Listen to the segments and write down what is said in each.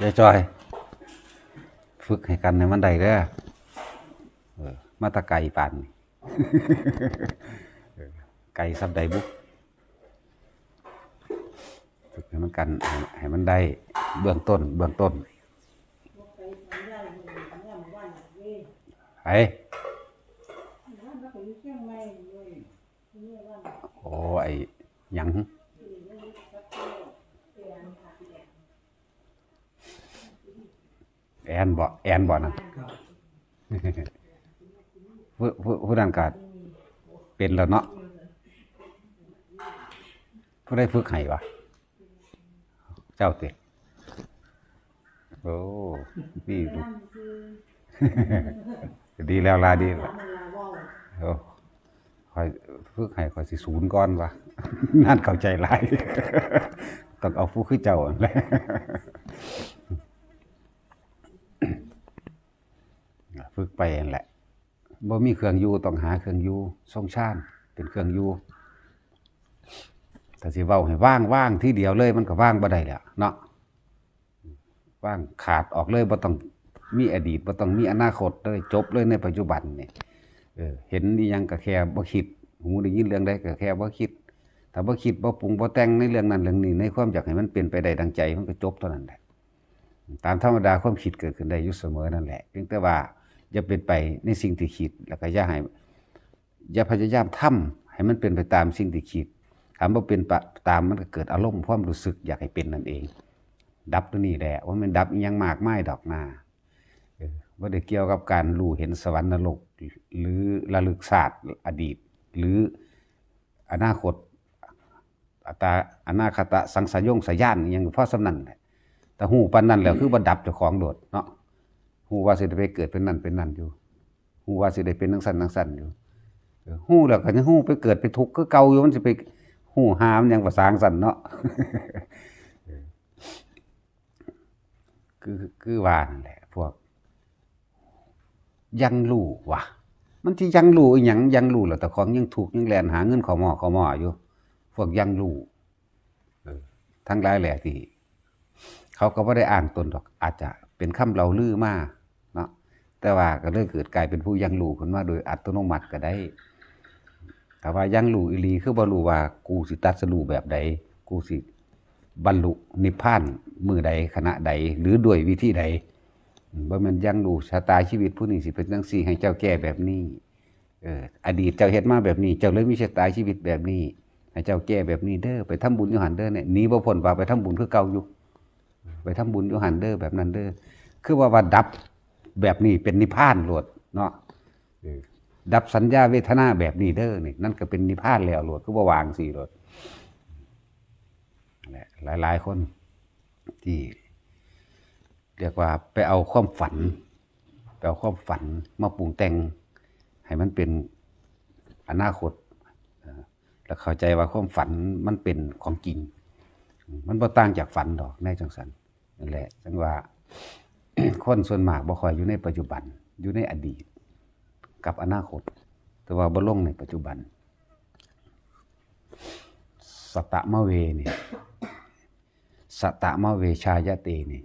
ยายจอย ฝึกให้กันในมันใดเด้อเออมาตะไก่ปานนี่เออไก่ซับใดบุกฝึกให้มันกันให้มันได้เบื้องต้น เบื้องต้นไอ้โอ้ไอ้ยัง แอนบ่แอนบ่นะผู้ผู้ผู้นั้นก็เป็นแล้วเนาะผู้ได้ฝึกให้วะเจ้าติโอ้ดีดูดีแล้วลาดีแล้วโอ้คอยฝึกให้คอยสิศูนย์ก่อนวะนั่นเข้าใจหลายต้องเอาผู้คือเจ้านั่นแหละ ฝึกไปนั่นแหละบ่มีเครื่องอยู่ต้องหาเครื่องอยู่ทรงชาติเป็นเครื่องอยู่แต่สิเว้าให้ว่างว่างที่เดียวเลย มันก็ว่างบ่ได้แหล้วเนาะว่างขาดออกเลยบ่ต้องมีอดีตบ่ต้องมีอนาคตเลยจบเลยในปัจจุบันนี่เออเห็นอีหยังก็แค่บ่คิดหูได้ยินเรื่องใดก็แค่บ่คิดถ้าบ่คิดบ่ปรุงบ่แต่งในเรื่องนั้นเรื่องนี้ในความอยากให้มันเป็นไปได้ดังใจมันก็จบเท่านั้นแหละตามธรรมดาความคิดเกิดขึ้นได้อยู่เสมอนั่นแหละเพียงแต่ว่า อย่าเป็นไปในสิ่งที่คิดแล้วก็อย่าให้อย่าพยายามทำให้มันเป็นไปตามสิ่งที่คิดถามว่าเป็นไปตามมันก็เกิดอารมณ์ความรู้สึกอยากให้เป็นนั่นเอง ดับตัวนี้แหละว่ามันดับยังมากไม่ดอกนาว่าได้เกี่ยวกับการรู้เห็นสวรรค์นรกหรือระลึกศาสตร์อดีต หรืออนาคตอัตาอนาคตะสังสายงสายานอิหยังพราะสำนันแต่หูปานนั้นแล้วคือบ่ดับเจ้าของโดดเนาะ หูว่าสิได้ไปเกิดเป็นนั่นเป็นนั่นอยู่หูว่าสิได้เป็นนังสันนังสันอยู่หูแล้วก็ยังหูไปเกิดไปทุกข์คือเก่าอยู่มันสิไปหูหามยังประสาสันเนาะคือคือว่านแหละพวก ยังรู้วะมันที่ยังรู้อีหยังยังรู้แล้วแต่ของยังถูกยังแลนหาเงินขอหมอขอหมออยู่ พวกยังรู้ทั้งหลายแหละที่ เขาก็ไม่ได้อ่านตนดอก อาจจะเป็นคำเราลือมา แต่ว่าก็เลยเกิดกลายเป็นผู้ยังรู้ขึ้นมาโดยอัตโนมัติก็ได้แต่ว่ายังรู้อีลีคือบ่รู้ว่ากูสิตัดสรู้แบบใด กูสิบรรลุนิพพานมือใดขณะใด หรือด้วยวิธีใดอืมบ่แม่นยังรู้ชะตาชีวิตผู้นี้สิเป็นจังซี่ให้เจ้าแก้แบบนี้เอออดีตเจ้าเฮ็ดมาแบบนี้ เจ้าเลยมีชะตาชีวิตแบบนี้ให้เจ้าแก้แบบนี้เด้อไปทำบุญอยู่หันเด้อเนี่ยหนีบ่พ้นว่าไปทำบุญคือเก่าอยู่ ไปทำบุญอยู่หันเด้อแบบนั้นเด้อคือว่าว่าดับ แบบนี้เป็นนิพพานโลดเนาะเออดับสัญญาเวทนาแบบนี้เด้อนี่นั่นก็เป็นนิพพานแล้วโลดคือว่าวางสี่โลดนั่นแหละหลายๆคนที่เรียกว่าไปเอาความฝันไปเอาความฝันมาปรุงแต่ง ให้มันเป็นอนาคตเออแล้วเข้าใจว่าความฝันมันเป็นของจริง มันบ่ต่างจากฝันดอกในจังสันนั่นแหละจังว่า คนส่วนมากบ่ค่อยอยู่ในปัจจุบัน อยู่ในอดีต กับอนาคต แต่ว่าบ่ลงในปัจจุบัน สตะมะเวนี่สตะมะเวชายะเตนี่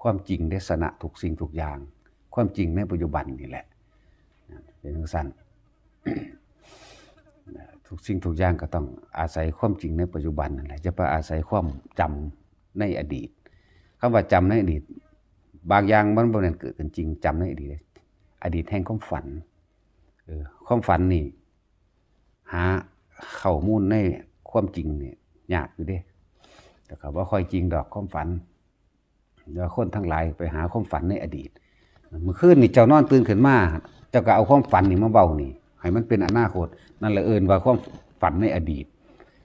ความจริงได้สนะทุกสิ่งทุกอย่าง ความจริงในปัจจุบันนี่แหละ เป็นจังซั่นทุกสิ่งทุกอย่างก็ต้องอาศัยความจริงในปัจจุบันนั่นแหละจะไปอาศัยความจำในอดีต คำว่าจำในอดีต บางอย่างมันบ่แม่นเกิดขึ้นจริงจำในอดีตเลยอดีตแห่งความฝันเออความฝันนี่หาข้อมูลในความจริงเนี่ยยากอยู่เด้แต่ก็บ่ค่อยจริงดอกความฝันเดี๋ยวคนทั้งหลายไปหาความฝันในอดีตเมื่อคืนนี่เจ้านอนตื่นขึ้นมาเจ้าก็เอาความฝันนี่มาเบานี่ให้มันเป็นอนาคตนั่นแหละเอินว่าความฝันในอดีต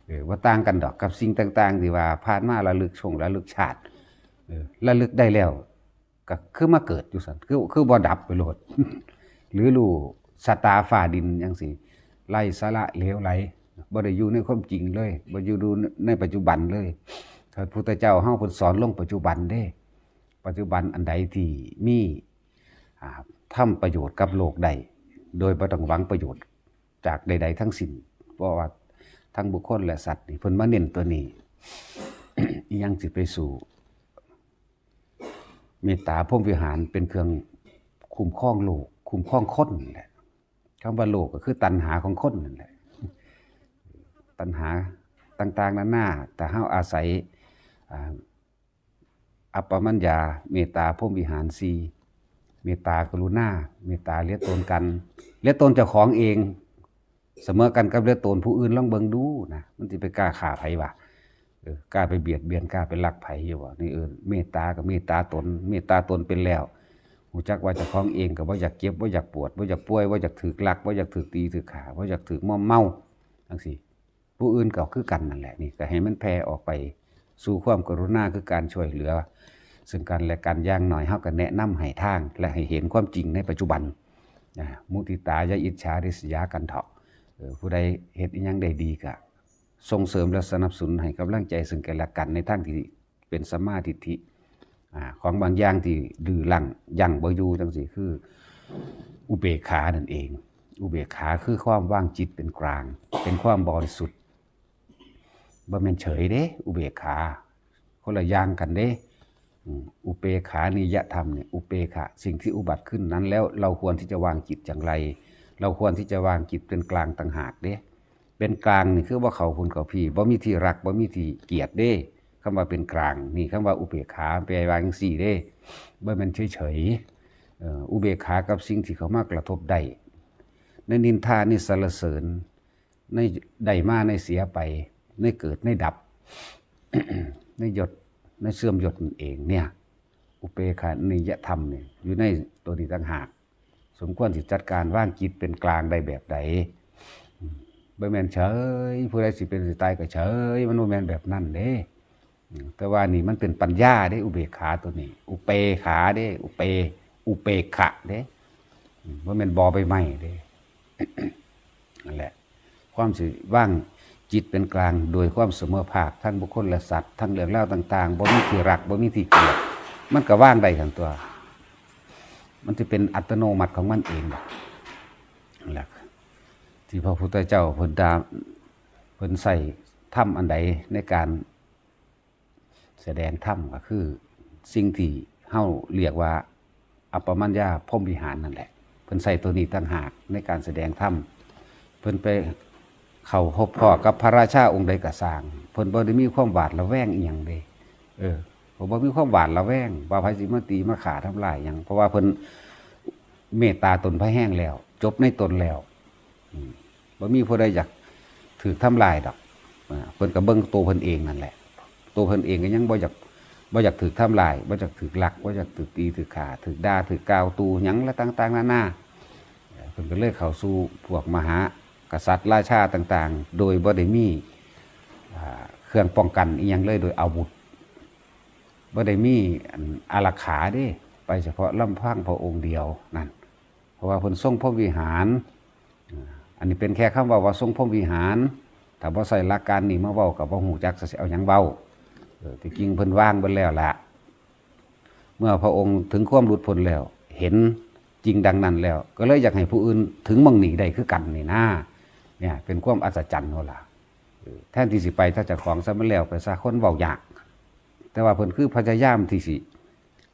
เออว่าต่างกันดอกกับสิ่งต่าง ๆ ที่ว่าผ่านมาระลึกช่วงระลึกชาติ ระลึกได้แล้วก็คือมาเกิดอยู่สันคือคือบ่ดับไปโหลด หรือรู้สตาฝ่าดินจังซี่ไล่สาระเลวไหลบ่ได้อยู่ในความจริงเลยบ่อยู่ดูในปัจจุบันเลยพระพุทธเจ้าเฮาเพิ่นสอนลงปัจจุบันเด้ ปัจจุบันอันใดที่มีอ่าทำประโยชน์กับโลกใด โดยบ่ต้องหวังประโยชน์จากใด ๆ ทั้งสิ้นเพราะว่าทั้งบุคคลและสัตว์นี่เพิ่นมาเน้นตัวนี้ยังสิไปสู่ เมตตาพรมวิหารเป็นเครื่องคุ้มครองโลกคุ้มครองคนนั่นแหละคำว่าโลกก็คือตัณหาของคนนั่นแหละตัณหาต่างๆนานหน้าแต่เฮาอาศัยอัปปมัญญา เมตตาพรมวิหารสีเมตตากรุณาเมตตาเลี้ยตนกันเลี้ยตนเจ้าของเอง เสมอกันกับเลี้ยตนผู้อื่นลองเบิงดูนะมันสิไปกล้าฆ่าไผวะเออ กล้าไปเบียดเบียนกล้าไปลักไผอยู่วะนี่เออเมตตากับเมตตาตน เมตตาตนเป็นแล้วหูจักว่าเจ้าของเองก็บ่อยากเจ็บบ่าอยากปวดบ่าอยากป่วยบ่าอยากถูกลักบ่าอยากถูกตีถูกขาบ่าอยากถูกมอมเมาจังซี่ผู้อื่นก็คือกันนั่นแหละนี่ก็ให้มันแผ่ออกไปสู่ความกรุณาคือการช่วยเหลือ ซึ่งกันและกันย่างหน่อยเฮาก็แนะนำให้ทาง และให้เห็นความจริงในปัจจุบันมุติตายะอิจฉาริษยากันเถาะผู้ใดเฮ็ดอิหยังได้ดีก็ ส่งเสริมและสนับสนุนให้กำลังใจซึ่งกันและกันในทางที่เป็นสมมาทิฏฐิของบางอย่างที่ดื้อรั้งยังบ่อยู่จังซี่คือ อุเบกขานั่นเอง อุเบกขาคือความว่างจิตเป็นกลาง เป็นความบริสุทธิ์บ่แม่นเฉยเด้อุเบกขา คนละอย่างกันเด้ออุเบกขานิยธรรมเนี่ยอุเบกขาสิ่งที่อุบัติขึ้นนั้นแล้วเราควรที่จะวางจิตอย่างไร เราควรที่จะวางจิตเป็นกลางต่างหากเด้ เป็นกลางนี่คือว่าเขาคุณเขาพี่บ่มีที่รักบ่มีที่เกลียดเด้คำว่าเป็นกลาง นี่คำว่าอุเบกขาแปลว่าจังซี่เด้บ่ม่นเฉยๆเอ่ออุเบกขากับสิ่งที่เขามากระทบได้ในนินทาในสรรเสริญในได้มาในเสียไปในเกิดในดับในหยดในเสื่อมหยดนั่นเองเนี่ย อุเปกขานิยธรรมเนี่ยอยู่ในตัวนี้ต่างหาก สมควรสิจัดการว่างจิตเป็นกลางได้แบบใด บ่แม่นเฉยผู้ใดสิเป็นสิตายก็เฉยมันบ่แม่นแบบนั้นเด้แต่ว่านี่มันเป็นปัญญาเด้ อุเบกขาตัวนี้ อุเปขาเด้ อุเป อุเปกขะเด้อืมบ่แม่นบอใบไม้เด้นั่นแหละ ความสิว่างจิตเป็นกลางโดยความเสมอภาคทั้งบุคคลและสัตว์ทั้งเรื่องเล่าวต่างๆบ่มีที่รักบ่มีที่เกลียดมันก็ว่างได้ทั้งตัว มันจะเป็นอัตโนมัติของมันเองนั่นแหละ ที่พระพุทธเจ้าเพิ่นดาเพิ่นใส่ถ้ำอันใดในการแสดงถ้ำก็คือ สิ่งที่เฮาเรียกว่า อัปปมัญญาพรมวิหารนั่นแหละ เพิ่นใส่ตัวนี้ต่างหากในการแสดงธรรมเพิ่นไปเข้าพบพ่อกับพระราชาองค์ใดก็สางเพิ่นบ่ได้มีความหวาดระแวงอีหยังเด้เออผมบ่มีความหวาดระแวงว่าไผสิมาตีมาขาทำลายหยังเพราะว่าเพิ่นเมตตาตนพระแห้งแล้ว จบในตนแล้ว บ่มีผู้ใดอยากถือทำลายดอกเพิ่นก็เบิ่งตัวเพิ่นเองนั่นแหละ ตัวเพิ่นเองก็ยังบ่อยากบ่อยากถือทำลายบ่อยากถือลักบ่อยากถือตีถือขาถือด่าถือกาวตูหยังและต่างๆนานาเอ่อเพิ่นก็เลยเข้าสู่พวกมหากษัตริย์ราชาต่างๆ โดยบ่ได้มีเครื่องป้องกันอีหยังเลยโดยอาวุธบ่ได้มีอันอารักขาเด้ ไปเฉพาะลำพังพระองค์เดียวนั่นเพราะว่าเพิ่นทรงพระวิหาร อันนี้เป็นแค่คำว่าว่าทรงพระวิหารถ้าบ่ใส่หลักการนี่มาเว้ากับบ่ฮู้จักสิเอาหยังเว้าเออที่จริงเพิ่นวางเบิดแล้วละเมื่อพระองค์ถึงความหลุดพ้นแล้ว เห็นจริงดังนั้นแล้ว ก็เลยอยากให้ผู้อื่นถึงมังหนีได้คือกันนี่นะเนี่ยเป็นความอัศจรรย์เอาล่ะแทนที่สิไปถ้าจะของซะมันแล้วไปซะคนเว้ายากแต่ว่าเพิ่นคือพยายามที่สิ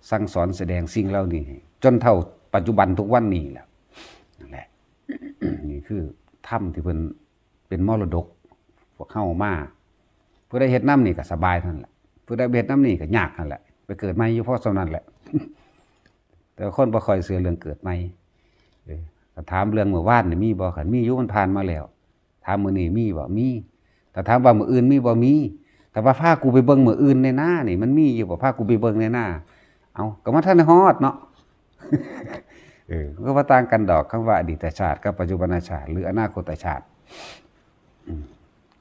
สั่งสอนแสดงสิ่งเหล่านี้จนเท่าปัจจุบันทุกวันนี้และนั่นแหละ นี่คือถ้ำที่เพิ่นเป็นมรดกพวกเข้ามาผู้ได้เฮ็ดน้ำนี่ก็สบายท่านแหละผู้ได้เฮ็ดน้ำนี่ก็ยากนั่นแหละ ไปเกิดใหม่อยู่เพราะเท่านั้นแหละ แต่คนบ่คอยเสือเรื่องเกิดใหม่ถ้าถามเรื่องเมื่อวานนี่มีบ่คันมีอยู่มันผ่านมาแล้วถามมื้อนี้มีบ่มีแต่ถามว่ามื้ออื่นมีบ่มี แต่ว่าพากูไปเบิ่งมื้ออื่นในหน้านี่มันมีอยู่บ่พากูไปเบิ่งในหน้า เอาก็มาทันฮอดเนาะ เออก็ว่าต่างกันดอกคำว่าอดีตชาติกับปัจจุบันชาติ หรืออนาคตชาติ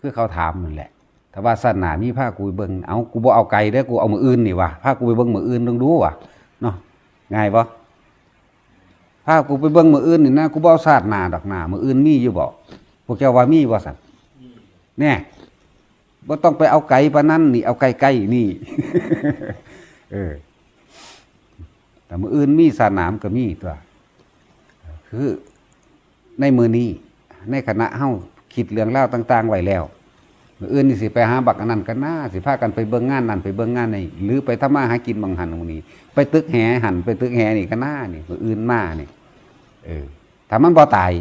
คือเขาถามนั่นแหละ แต่ว่าศาสนามีผ้ากูไปเบิ่งเอากูบ่เอาไกลเด้อกูเอามืออื่นนี่ว่ะผ้ากูไปเบิ่งมืออื่นต้องดูว่ะเนาะง่ายบ่ผ้ากูไปเบิ่งมืออื่นนี่นะกูบ่เอาศาสนาดอกหน้ามืออื่นมีอยู่บ่พวกเจ้าว่ามีบ่สั่นแน่บ่ต้องไปเอาไกลปานนั้นนี่เอาไกลๆนี่ เออ แต่มืออื่นมีศาสนามนก็มีตัว คือในมือนี้ ในคณะเฮ้าคิดเรื่องเล่าต่าง ๆ ไว้แล้วอื่นนี่สิไปหาบักอันนั้นกันหน้าสิพากันไปเบิ่งงานนั่นไปเบิ่งงานนี่หรือไปทำมาหากินบางหันบางนี้ ไปตึกแหหันไปตึกแหนี่กันหน้านี่อื่นมานี่เออถ้ามันบ่ตาย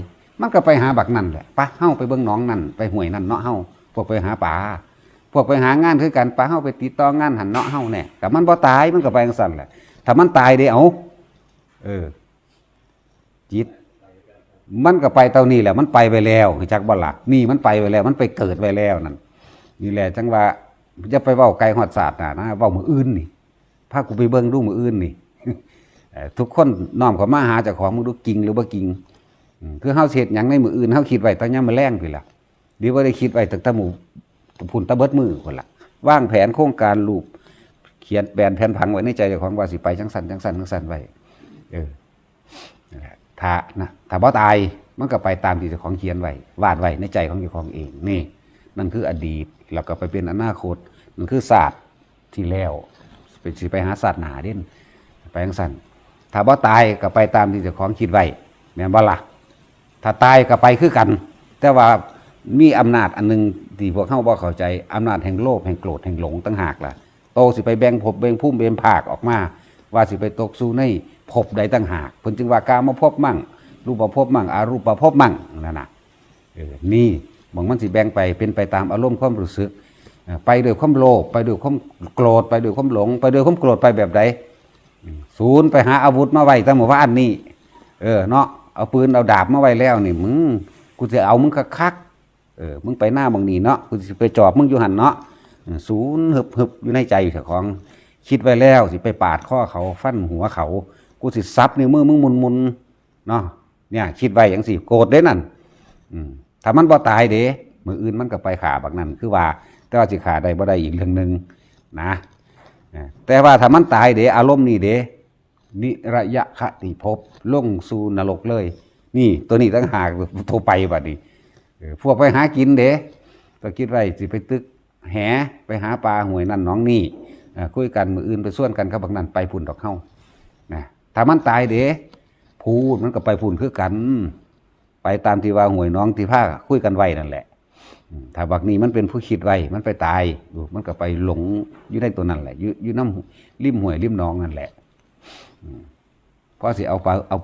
มันก็ไปหาบักนั่นแหละไปเฮ้าไปเบิ่งหนองนั่นไปห้วยนั่นเนาะเฮ้าพวกไปหาปลาพวกไปหางานคือกันปลาเฮาไปติดต่องานหันเนาะเฮาแน่แต่มันบ่ตายมันก็ไปจังซั่นแหละถ้ามันตายเด้เอาเออจิต มันก็ไปเท่านี้แหละมันไปไปแล้วจักบ่ล่ะนี่มันไปไปแล้ว มันไปเกิดไปแล้วนั่นนี่แหละจังว่าจะไปเว้าไกลฮอดศาสตร์นะนะเว้ามืออื่นนี่พากูไปเบิ่งดูมืออื่นนี่ทุกคนน้อมเข้ามาหาจ้าของมึงดูจริงหรือบ่จริงคือเฮาเฮ็ดยังในมืออื่นเฮาคิดไว้ตอนยามมื้อแลงพุ่นล่ะเดี๋ยวบ่ได้คิดไว้ตั้งแต่หมู่พุ่นตะเบิดมือพุ่นละวางแผนโครงการรูปเขียนแผนแผนผังไว้ในใจเจ้าของว่าสิไปจังสันจังสันจังสันไว้เออ ถ้านะถ้าบ่ตายมันก็ไปตามที่เจ้าของเขียนไว้วาดไว้ในใจของเจ้าของเองนี่ นั่นคืออดีตแล้วก็ไปเป็นอนาคตนั่นคือศาสตร์ที่แล้วไปสิไปหาศาสตร์หนาเด่นไปจังสันถ้าบ่ตายก็ไปตามที่เจ้าของคิดไว้แม่นบ่ล่ะถ้าตายก็ไปคือกัน แต่ว่ามีอำนาจอันหนึงที่พวกเขาบ่เข้าใจอำนาจแห่งโลภแห่งโกรธแห่งหลงต่างหากล่ะโตสิไปแบ่งภพแบ่งภูมิแบ่งภาคออกมา ว่าสิไปตกสู่ใน ภพใดต่างหากเพิ่นจึงว่ากามาภพมั่ง รูปภพบมั่งอารูปภพบมั่งนั่นน่ะเออนี่บางมันสิแบ่งไปเป็นไปตามอารมณ์ความรู้สึก ไปด้วยความโลภไปด้วยความโกรธไปด้วยความหลง ไปด้วยความโกรธไปแบบใดศูนย์ไปหาอาวุธมาไว้ตั้งหมู่บ้านนี่เออเนาะเอาปืนเอาดาบมาไว้แล้วนี่มึงกูจะเอามึงคักเออมึงไปหน้าบางนี่เนาะกูสิไปจอบมึงอยู่หันเนาะศูนย์หึบหึบอยู่ในใจเจ้าของ คิดไว้แล้วสิไปปาดข้อเขาฟันหัวเขา กูสิซับนิ้วมือมึงมุนมุนเนาะเนี่ย คิดไว้อย่างสิโกรธเด้นั่นถ้ามันบ่ตายเด้มืออื่นมันก็ไปขาบักนั่นคือว่า แต่ว่าสิขาได้บ่ได้อีกเรื่องหนึ่งนะแต่ว่าถ้ามันตายเด้อารมณ์นี่เด้นิระยะคติภพลงสู่นรกเลย นี่ตัวนี้ตั้งหากโทรไปบัดนี้พวกไปหากินเด้ก็คิดไว้สิไปตึกแหไปหาปลาหวยนั่นน้องนี่คุยกันมืออื่นไปส่วนกันกับบางนั้นไปพุ่นดอกเข้า ถ้ามันตายเด้พูดมันก็ไปพุ่นคือกัน ไปตามที่ว่าหวยน้องที่ผ้าคุยกันไว้นั่นแหละถ้าบักนี้มันเป็นผู้คิดไว้ มันไปตายดูมันก็ไปหลงอยู่ในตัวนั่นแหละอยู่อยู่น้ำริมหวยริมน้องนั่นแหละเพราะสิเอาปลาเอา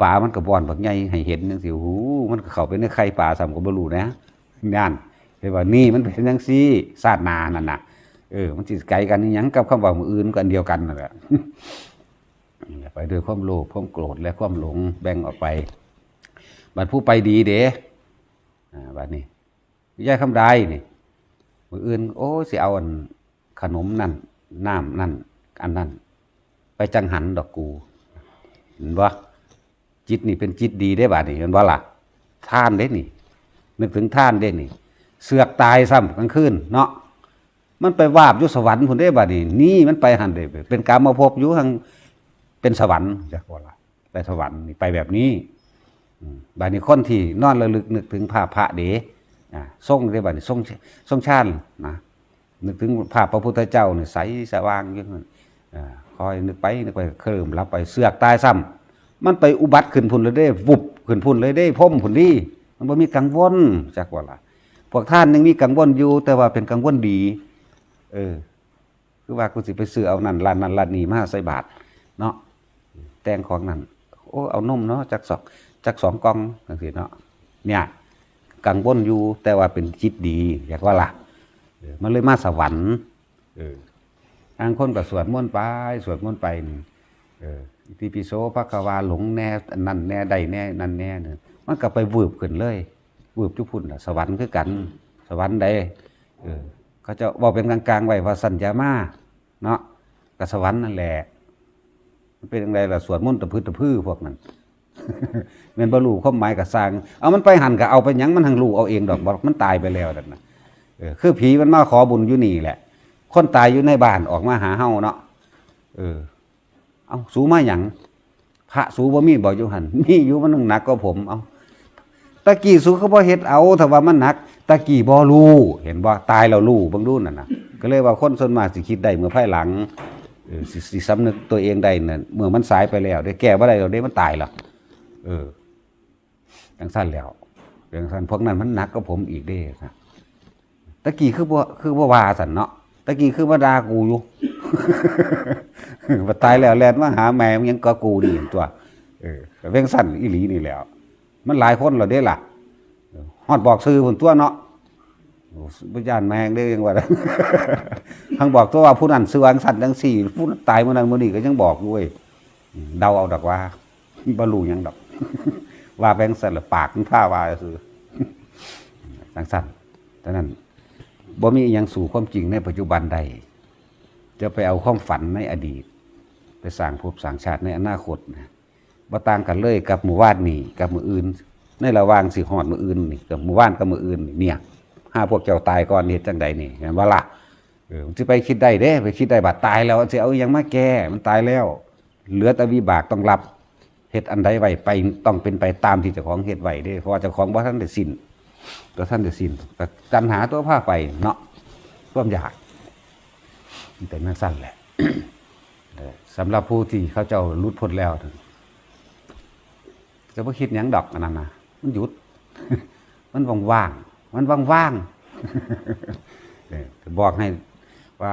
ปลามันกระบอนบักใหญ่ให้เห็นจังสิโอ้โหมันก็เข้าไปในไข่ปลาซ้ำก็บ่รู้นะนั่นเรียกว่านี่มันเป็นจังซี่ศาสนานั่นน่ะเออ มันสิไกลกันยังกับคำว่ามืออื่นกันเดียวกันนั่นแหละ ไปด้วยความโลภความโกรธและความหลงแบ่งออกไป บัดผู้ไปดีเด้อบัดนี้ยายคำได้นี่มืออื่น โอ้สิเอาอันขนมนั่นน้ำนั่นอันนั้นไปจังหันดอกกูเห็นบ่าจิตนี่เป็นจิตดีได้บาดนี่เห็นบ่าล่ะท่านเด้นี่ นึกถึงท่านเด้นี่ เสือกตายซ้ำกลางคืนเนาะมันไปวาบยู่สวรรค์พุ่นได้บัดนี้นี่มันไปหันเด้เป็นการมาพบอยู่ทาง เป็นสวรรค์จักว่าละไปสวรรค์นี่ไปแบบนี้บัดนี้คนที่นอนระลึกนึกถึงภาพพระเดอ่งได้บันี้ทรงทรงชาตินะนึกถึงภาพพระพุทธเจ้าเนี่ยใสสว่างอยู่นั่นคอยนึกไปนึกไปเคลิ้มรับไปเสือกตายซ้ำมันไปอุบัติขึ้นพุ่นเลยเด้วุบขึ้นพุ่นเลยเด้พ่มพุ่นนี่มันบ่มีกังวลจักว่าล่ะพวกท่านยังมีกังวลอยู่ แต่ว่าเป็นกังวลดี เออ คือว่ากูสิไปซื้อเอานั่นร้านนั้นร้านนี้มาใส่บาทเนาะ แต่งของนั่นโอ้เอานมเนาะจักสองจักสองกองจังซี่เนาะเนี่ยกังวลอยู่แต่ว่าเป็นจิตดีอยากว่าล่ะมันเลยมาสวรรค์เออทางคนก็สวดมนต์ไปสวดมนต์ไปนี่เอออิติปิโสภควาหลงแน่นั่นแน่ใดแน่นั่นแน่เนี่ยมันก็ไปวืบขึ้นเลย วืบจุพุ่นสวรรค์คือกัน สวรรค์ใดเออเขาจะบอกเป็นกลางๆไว้ว่าสัญญามาเนาะกับสวรรค์นั่นแหละ เป็นยังไงล่ะสวดมนต์ตะพื้ตะพื้พวกนั้นเงินบรรลุความหมายกับสร้าง เอามันไปหันกับเอาไปยังมันหังรู้เอาเองดอกบอกมันตายไปแล้วนั่นนะเออคือผีมันมาขอบุญอยู่นี่แหละ คนตายอยู่ในบ้านออกมาหาเฮาเนาะเออ เอาสูมาหยังพระสูบ่มีบอกอยู่หันมีอยู่มันหนักก็ผม เอาตะกี้สู้เขาบ่เฮ็ดเอาถ้าว่ามันหนัก ตะกี้บ่รู้เห็นบ่ตายแล้วรู้บิ่งดูนั่นน่ะก็เลยว่าคนส่วนมากสิคิดได้เมื่อภายหลัง สิสิสำนึกตัวเองได้นั่นเมื่อมันสายไปแล้วได้แก้บ่ได้แล้วเด้มันตายแล้วเออจังซั่นแล้วจังซั่นพวกนั้นมันหนักก็ผมอีกเด้ครับตะกี้คือบ่คือบ่ว่าสันเนาะตะกี้คือบ่ด่ากูอยู่บ่ตายแล้วแลนมาหาแม่ยังก็กูนี่ตัวเออเว้งสั่นอีหลีนี่แล้ว มันหลายคนแล้วเด้ล่ะเออฮอดบอกซื้อพุ่นตัวเนาะ บ่ย่านแมงเด้ยังว่าทั้งบอกตัวว่าผู้นั้นซื้อวงสั่นจังซี่ผู้นั้นตายมื้อนั้นมื้อนี้ก็ยังบอกอยู่เว้ยเดาเอาดอกว่าบ่รู้หยังดอก ว่าแบงสั่นละปากมันพาว่าซื่อจังสั่นฉะนั้นบ่มียังสู่ความจริงในปัจจุบันใด จะไปเอาความฝันในอดีต ไปสร้างภพสร้างชาติในอนาคตนะบ่ต่างกันเลยกับหมู่บ้านนี่กับหมืออื่น ในระหว่างสิฮอดมืออื่นนี่กับหมู่บ้านกับหมืออื่นเนี่ย หาพวกเจ้าตายก่อนเฮ็ดจังใดนี่เห็นบ่ล่ะเออมันสิไปคิดได้เด้ไปคิดได้บัดตายแล้วสิเอายังมาแก้มันตายแล้ว เหลือแต่วิบากต้องรับเฮ็ดอันใดไว้ไปต้องเป็นไปตามที่เจ้าของเฮ็ดไว้เด้เพราะว่าเจ้าของบ่ทันได้สิ้นตัวท่านจะสิ้นก็ตัณหาตัวผ้าไปเนาะควมอยากมันเป็นนั่นสั้นแหละสำหรับผู้ที่เขาเจ้ารุดพ้นแล้วจะไม่คิดยังดอกอันนั้นนะมันหยุด มันว่างๆ มันว่างๆเออก็บอกให้ว่า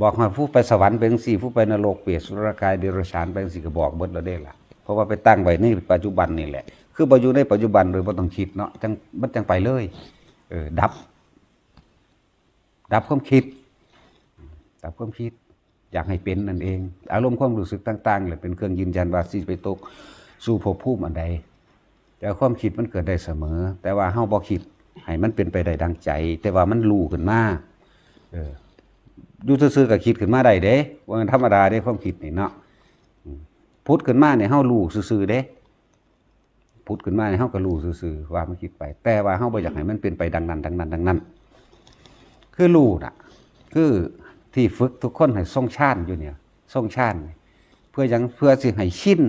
บอกให้ผู้ไปสวรรค์เป็นสี่ผู้ไปนรกเปรตสุรกายเดรัจฉานเป็นสี่ก็บอกเบิดแล้วได้ละเพราะว่าไปตั้งไว้ในปัจจุบันนี่แหละ คือประอยู่ในปัจจุบันโดยไม่ต้องคิดเนาะจังมันจังไปเลยเออดับ ดับความคิด ดับความคิด อยากให้เป็นนั่นเอง อารมณ์ความรู้สึกต่างๆเลยเป็นเครื่องยืนยันว่าสิไปตกสู่ภพภูมิอันใดแต่ความคิดมันเกิดได้เสมอ แต่ว่าเฮาบ่คิด ให้มันเป็นไปได้ดังใจ แต่ว่ามันรู้ขึ้นมาเอออยู่ซื่อๆก็คิดขึ้นมาได้เด้ว่ามันธรรมดาเด้ความคิดนี่เนาะอืมพุทธขึ้นมาเนี่ยเฮารู้ซื่อๆเด้พุทธขึ้นมาเนี่ยเฮาก็รู้ซื่อๆว่ามันคิดไป แต่ว่าเฮาบ่อยากให้มันเป็นไปดังนั้น ดังนั้น ดังนั้น คือรู้น่ะ คือที่ฝึกทุกคนให้ทรงชาติอยู่เนี่ยทรงชาติเพื่อหยังเพื่อสิให้ชิน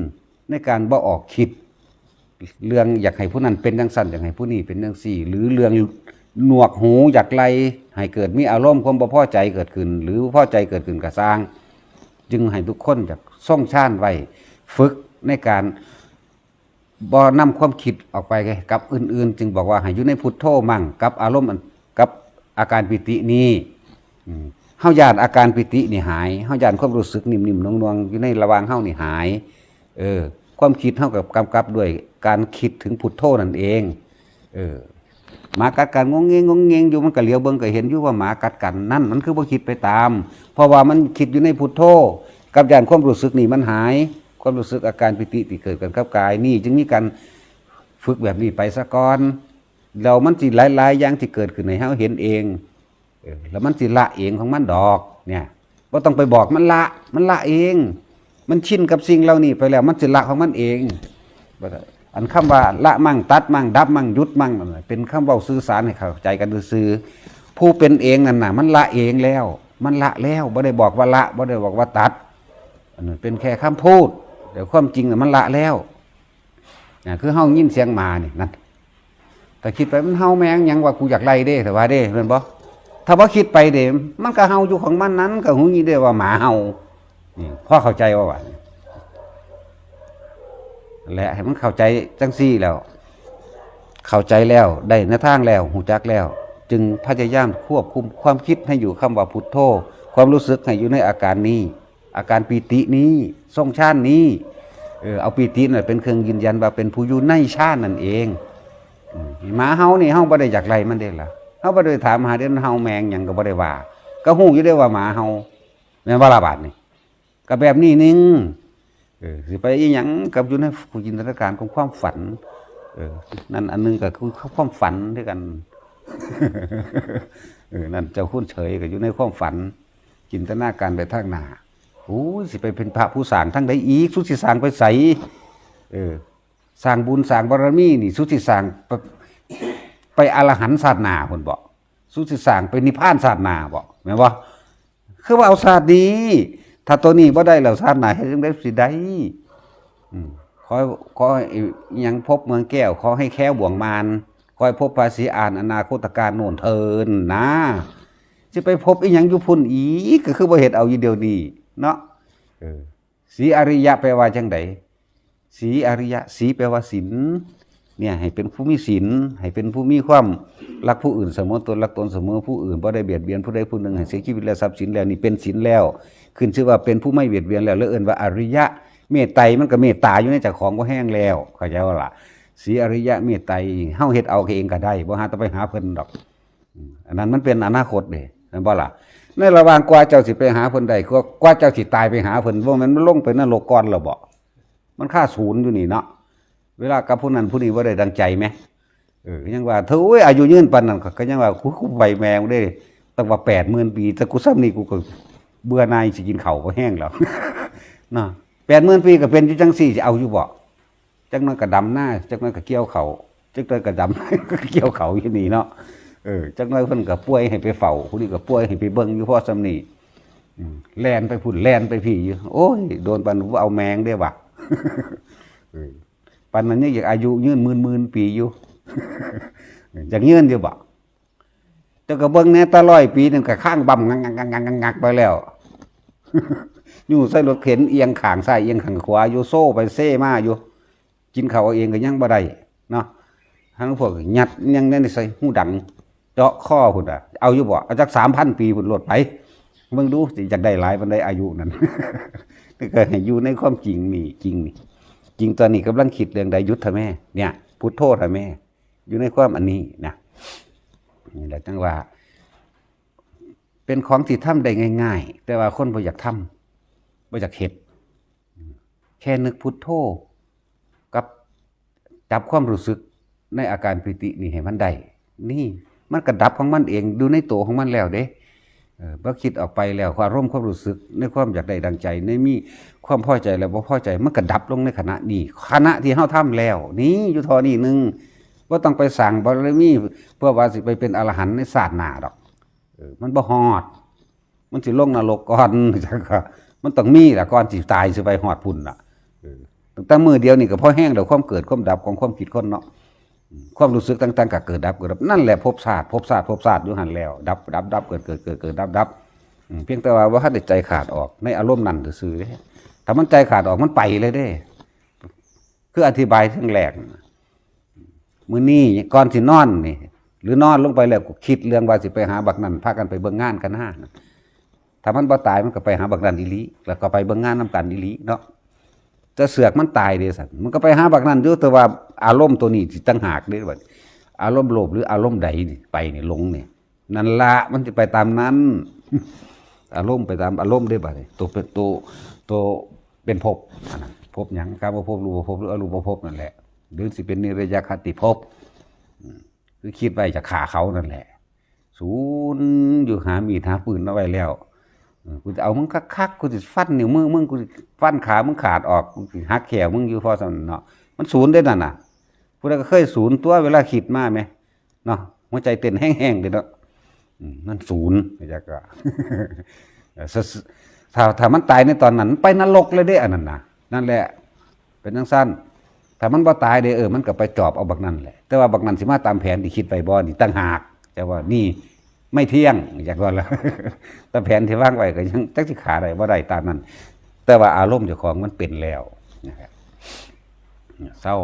ในการบ่ออกคิด เรื่องอยากให้ผู้นั้นเป็นจังสั่นอยากให้ผู้นี้เป็นจังสี่ หรือเรื่องหนวกหูอยากไล่ให้เกิดมีอารมณ์ความบ่พอใจเกิดขึ้น หรือพอใจเกิดขึ้นก็สร้าง จึงให้ทุกคนจากทรงชาติไว้ฝึกในการบ่นำความคิดออกไปกับอื่น ๆ จึงบอกว่าให้อยู่ในพุทโธมั่งกับอารมณ์กับอาการปิตินี้เฮาญาติอาการปิตินี่หายเฮาญาติความรู้สึกนิ่มๆนวลๆอยู่ในระวางเฮานี่หาย เออ ความคิดเฮากับกำกับด้วยการคิดถึงพุทโธนั่นเอง เออหมากัดกันงงเงงงงเงงอยู่มันก็เลี้ยวเบิ่งก็เห็นอยู่ว่าหมากัดกันนั่นมันคือบ่คิดไปตาม เพราะว่ามันคิดอยู่ในพุทโธกับญาติความรู้สึกนี่มันหาย ความรู้สึกอาการปิติที่เกิดกันกับกายนี่ จึงมีการฝึกแบบนี้ไปซะก่อนแล้วมันสิหลายๆอย่างที่เกิดขึ้นในเฮาเห็นเองแล้วมันสิละเองของมันดอกเนี่ยบ่ต้องไปบอกมันละมันละเอง มันชินกับสิ่งเหล่านี้ไปแล้ว มันสิละของมันเองอันคำว่าละมั่งตัดมั่งดับมั่งหยุดมั่งนั่นเป็นคำเว้าสื่อสารให้เข้าใจกันซื่อผู้เป็นเองนั่นน่ะ มันละเองแล้ว มันละแล้วบ่ได้บอกว่าละบ่ได้บอกว่าตัดอันนั้นเป็นแค่คำพูดแต่ความจริงน่ะมันละแล้วนะคือเฮายินเสียงหมานี่นั่นแต่คิดไปมันเฮาแมงยังว่ากูอยากไล่เด้แต่ว่าเด้เห็นบ่ถ้าบ่าคิดไปเด้มันก็เฮาอยู่ของมันนั้นก็หูยีเด้ว่าหมาเฮา นี่พ่อเข้าใจว่าว่านี่และให้มันเข้าใจจังซี่แล้ว เข้าใจแล้วได้ในทางแล้วหูจักแล้ว จึงพยายามควบคุมความคิดให้อยู่คำว่าพุทโธความรู้สึกให้อยู่ในอาการนี้ อาการปีตินี้ทรงชาตินี้เออเอาปีติน่ะเป็นเครื่องยืนยันว่าเป็นผู้อยู่ในชาตินั่นเองมหมาเฮานี่เฮาบ่ได้อยากไล่มันเด้ล่ะเฮาบ่ได้ถามหาเด้เฮาแมงหยังก็บ่ได้ว่า ก็ฮู้อยู่ได้ว่าหมาเฮาแม่นว่าละบาดนี่ ก็แบบนี้นึงเออสิไปอีหยังกับอยู่ในจินตนาการของความฝัน เออ นั่นอันหนึงก็คือความฝันด้วยกันเออนั่นเจ้าคุณเฉยก็อยู่ในความฝัน จินตนาการไปทางหน้าโอ้สิไปเป็นพระผู้สร้างทั้งใดอีกสุสิสร้างไปใสเออสร้างบุญสร้างบารมีนี่ สุสิสร้างไปไปอรหันต์ศาสนาคนบอกสุสิสร้างไปนิพพานศาสนาบอกแม่นบ่คือว่าเอาศาสตร์นี้ ถ้าตัวนี้บ่ได้แล้วศาสนาเฮ็ดจังได๋สิได้อืมขอขอให้อิหยังพบเมืองแก้วขอให้แค้วบ่วงมารขอให้พบภาษีอ่านอนาคตการโน่นเทินนะจะไปพบอีหยังอยู่พุ่นอีกก็คือบ่เฮ็ดเอาอยู่เดียวนี้เนาะเออสีอริยะแปลว่าจังไดสีอริยะสีแปลว่าศีลเนี่ยให้เป็นผู้มีศีลให้เป็นผู้มีความรักผู้อื่นเสมอตนรักตนเสมอผู้อื่นบ่ได้เบียดเบียนผู้ใดผู้หนึ่งให้เสียชีวิตและทรัพย์สินแล้วนี่เป็นศีลแล้ว ขึ้นชื่อว่าเป็นผู้ไม่เบียดเบียนแล้วแล้วเอินว่าอริยะเมตไตรมันก็เมตตาอยู่ในจ้าของบ่แห้งแล้วเข้าใจว่าล่ะสีอริยะเมตไตรเฮาเฮ็ดเอาเองก็ได้บ่หาต้องไปหาเพิ่นดอกอันนั้นมันเป็นอนาคตเด้นั่นบ่ล่ะในระหว่างกว่าเจ้าสิไปหาเพิ่นได้ก็กว่าเจ้าสิตายไปหาเพิ่นบ่แม่นมันลงไปนรกก่อนแล้วบ่มันค่าศูนย์อยู่นี่เนาะเวลากับผู้นั้นผู้นี้บ่าได้ดังใจไหมเออยังว่าเธอโอ้ยอายุยืนปานนั้นก็ยังว่ากูกูใบแมวได้ตั้งว่า80,000ปีแต่กูซ้ำนี่กูก็ เบื่อหนายสิกินเข้าวบ่แห้งแล้วเนาะ80,000ปีก็เป็นจังซี่สิเอาอยู่บ่จักนั้นก็ดำหน้าจักนั้นก็เกี่ยวเขาจักนั้นก็ดำก็เกี่ยวเขาอยู่นี่เนาะเออจักน้อยเพิ่นก็ป่วยให้ไปเฝ้าผู้นี้ก็ป่วยให้ไปเบิ่งอยู่พ่อสำนีแลนไปพุ่นแลนไปพี่อยู่โอ้ยโดนปันเอาแมงได้ว่ะปันนั้นยังอยากอายุยืนหมื่นๆปีอยู่อยากยืนอยู่บ่เจ้าก็เบิ่งแหน่ตาร้อยปีนึงก็ข้างบ่ำงักงักงักงักงักงักไปแล้ว อยู่ใส่รถเข็นเอียงขางซ้ายเอียงขางขวาอยู่โซ่ไปเซ่มาอยู่ กินข้าวเอาเองก็ยังบ่ได้เนาะทั้งพวกยัดยังนั่นใส่หูดังเจาะข้อพุ่นอะเอาอยู่บ่เอาจักสามพันปีพุ่นลดไปเบิ่งดูสิอยากได้หลายมันได้อายุนั้นก็เกิดให้อยู่ในความจริงนี่จริงนี่จริงตอนนี้กำลังคิดเรื่องใดยุทธแม่ เนี่ยพุทโธทแม่ อยู่ในความอันนี้นะนี่แหละจังว่า เป็นของที่ทำได้ง่าย ๆ แต่ว่าคนบ่อยากทำบ่อยากเฮ็ดแค่นึกพุทโธกับจับความรู้สึกในอาการปิตินี่ให้มันได้นี่มันกระดับของมันเองดูในตัวของมันแล้วเด้เออพอคิดออกไปแล้วความร่มความรู้สึกในความอยากได้ดังใจ ในมีความพอใจแล้วบ่พอใจมันกระดับลงในขณะนี้ขณะที่เฮาทำแล้ว นี่อยู่ทอนี่หนึงว่าต้องไปสั่งบารมีเพื่อว่าสิไปเป็นอรหันต์ในศาสนาดอก มันบ่ฮอด มันสิลงนรกก่อนจังก็มันต้องมีละก่อนสิตายสิไปฮอดพุ่นล่ะตั้งแต่มือเดียวนี่ก็พอแห้งแล้วความเกิดความดับของความคิดคนเนาะความรู้สึกต่างๆก็เกิดดับเกิดดับนั่นแหละภพศาสตร์ภพศาสตร์ภพศาสตร์อยู่หันแล้ว ดับดับดับเกิดเกิดเกิดเกิดดับดับเพียงแต่ว่าว่าถ้าใจขาดออกในอารมณ์นั้นซื่อๆเด้ถ้ามันใจขาดออกมันไปเลยเด้คืออธิบายทั้งแรกมือนี้ก่อนสินอนนี่ หรือนอนลงไปแล้วก็คิดเรื่องว่าสิไปหาบักนั้นพากันไปเบิ่งงานกันหน้าถ้ามันบ่ตายมันก็ไปหาบักนั้นอีลีแล้วก็ไปเบิ่งงานนํกันอีลีเนาะจะเสือกมันตายเด้สันมันก็ไปหาบักนั้นอยู่แต่ว่าอารมณ์ตัวนี้สิตั้งหากเด้บัดอารมณ์โลภหรืออารมณ์ใดไปนี่หลงเนี่ยนั่นละมันจะไปตามนั้น อารมณ์ไปตามอารมณ์ได้บัดนี้ตัวเป็นตัวตัวเป็นภพนนั้นภพยังกามภพรูปภพหรืออรูปภพนั่นแหละหรือสิเป็นนิรยคติภพ คือคิดไว้จะฆ่าเขานั่นแหละศูนย์อยู่หามีดหาปืนเอาไว้แล้วกูจะเอามึงคักๆกูจะฟันนิ้วมือมึงกูฟันขามึงขาดออกกูหักแขวมึงอยู่พอสำเนาะมันศูนย์ได้นั่นน่ะผู้ใดก็เคยศูนย์ตัวเวลาคิดมาไหมเนาะหัวใจเต้นแห้งๆเลยเนาะอืมมันศูนย์ไม่จักก็เออสสถ้าถ้ามันตายในตอนนั้น ไปนรกเลยเด้อันนั้นน่ะนั่นแหละ เป็นจังสั้น ถ้ามันบ่ตายเด้เออมันก็ไปจอบเอาบักนั่นแหละแต่ว่าบักนั่นสิมาตามแผนที่คิดไปบ่นี่ตั้งหากแต่ว่านี่ไม่เที่ยงอย่างว่าแล้วแต่แผนที่วางไว้ก็ยังจักสิขาได้บ่ได้ตามนั้น แต่ว่าอารมณ์เจ้าของมันเป็นแล้วนะครับเศร้า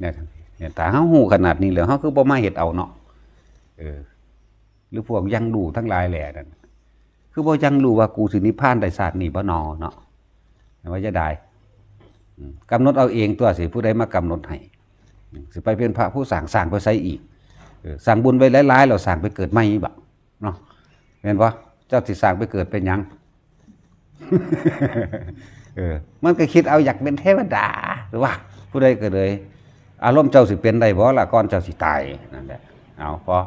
เนี่ยเนี่ยถ้าเฮาฮู้ขนาดนี้แล้วเฮาคือบ่มาเฮ็ดเอาเนาะเออ หรือพวกยังดูทั้งหลายแหล่นั่นคือบ่ยังรู้ว่ากูสินิพพานได้ศาสตร์นี้บ่นอเนาะว่าจะได้ กำหนดเอาเองตัวสิผู้ใดมากำหนดให้อืมสิไปเป็นพระผู้สร้างสร้างไปใส่อีกสร้างบุญไว้หลายๆแล้วสร้างไปเกิดใหม่บ่เนาะแม่นบ่เจ้าสิสร้างไปเกิดเป็นยังเออมันก็คิดเอาอยากเป็นเทวดาหรือว่า ผู้ใดก็เลย อารมณ์เจ้าสิเป็นได้บ่ล่ะก่อนเจ้าสิตายนั่นแหละเอาพอ